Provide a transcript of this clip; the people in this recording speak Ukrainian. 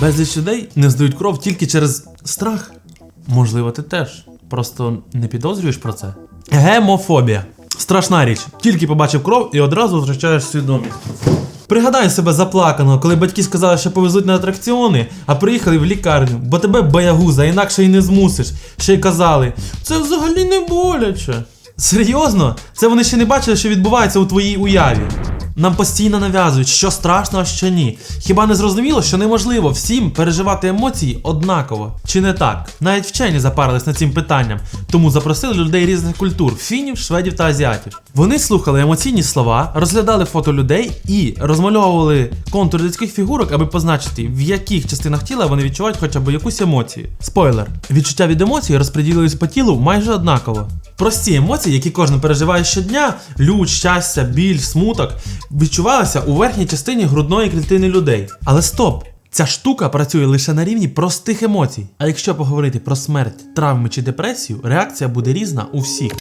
Безліч людей не здають кров тільки через страх. Можливо, ти теж. Просто не підозрюєш про це. Гемофобія. Страшна річ. Тільки побачив кров і одразу втрачаєш свідомість. Пригадай себе заплаканого, коли батьки сказали, що повезуть на атракціони, а приїхали в лікарню, бо тебе боягуза, інакше й не змусиш. Ще й казали, це взагалі не боляче. Серйозно? Це вони ще не бачили, що відбувається у твоїй уяві. Нам постійно нав'язують, що страшно, а що ні. Хіба не зрозуміло, що неможливо всім переживати емоції однаково? Чи не так? Навіть вчені запарились над цим питанням, тому запросили людей різних культур фінів, шведів та азіатів. Вони слухали емоційні слова, розглядали фото людей і розмальовували контур людських фігурок, аби позначити, в яких частинах тіла вони відчувають хоча б якусь емоцію. Спойлер: відчуття від емоцій розподілились по тілу майже однаково. Прості емоції, які кожен переживає щодня, лють, щастя, біль, смуток, відчувалися у верхній частині грудної клітини людей. Але стоп! Ця штука працює лише на рівні простих емоцій. А якщо поговорити про смерть, травми чи депресію, реакція буде різна у всіх.